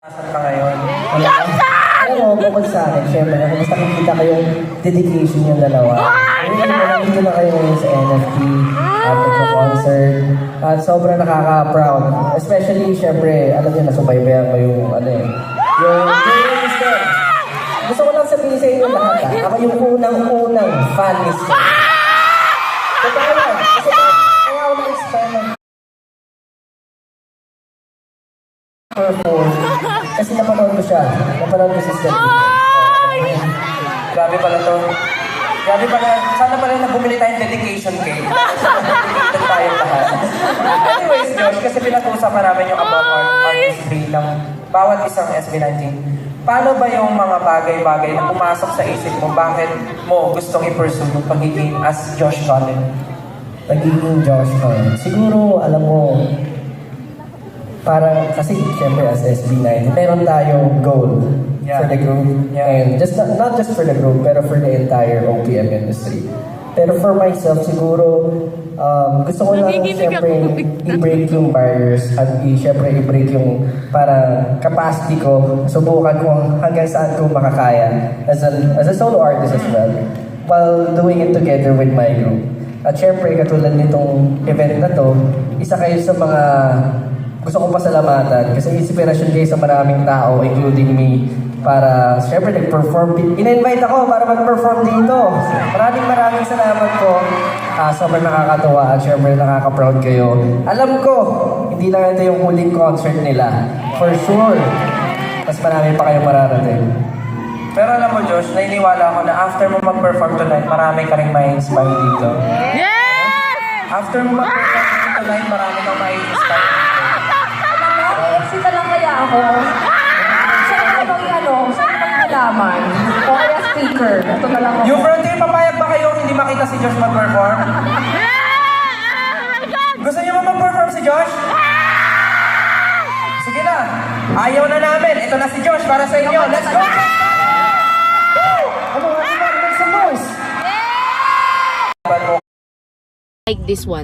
Nasaan ka ngayon? Wala Pero bukod sa akin, syempre, kung mas nakikita ko yung dedication yung dalawa. Ayun, nandito na kayo ngayon sa NFT, at nagpa-concert. At sobrang nakaka-proud. Especially, syempre, alam niyo, nasubaybayan ko yung, ano eh, yung James Gunn. Gusto ko lang sabihin sa inyo lahat, ah. Ako yung unang-unang fan ni Stan. Perform. Kasi napanood ko siya. Napanood ko si Stan. Grabe pala to. Grabe pala. Sana pala na bumili tayong dedication cake. Dedicated tayo lahat. Anyways, Josh, kasi pinag-uusapan namin yung above art artistry ng bawat isang SB19. Paano ba yung mga bagay-bagay na pumasok sa isip mo? Bakit mo gustong i-pursue yung pagiging as Josh Collin? Nagiging Josh Hart. Siguro, alam mo, parang, kasi syempre as SB9, meron tayong goal Yeah. for the group. Yeah. And just not, not just for the group, pero for the entire OPM industry. Pero for myself, siguro, um, gusto ko lang ako. i-break yung barriers at i- syempre i-break yung para capacity ko. Subukan ko hanggang saan ko makakaya as a, as a solo artist as well while doing it together with my group. At syempre, katulad nitong event na to, isa kayo sa mga gusto kong pasalamatan kasi inspirasyon kayo sa maraming tao, including me, para syempre nag-perform. In-invite ako para mag-perform dito. Maraming maraming salamat po. Ah, sobrang nakakatuwa at syempre nakaka-proud kayo. Alam ko, hindi lang ito yung huling concert nila. For sure. Mas marami pa kayong mararating. Pero alam mo, Josh, naniniwala ako na after mo mag-perform tonight, marami ka rin ma-inspire dito. Yes! After mo mag-perform tonight, marami kang ma-inspire Halaman? O kaya speaker? Ito na lang ako. Yung frontier, papayag ba kayo hindi makita si Josh mag-perform? Gusto niyo ba mag-perform si Josh? Sige na. Ayaw na namin. Ito na si Josh para sa inyo. Let's go! Ano ano! Like this one.